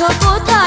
কোথা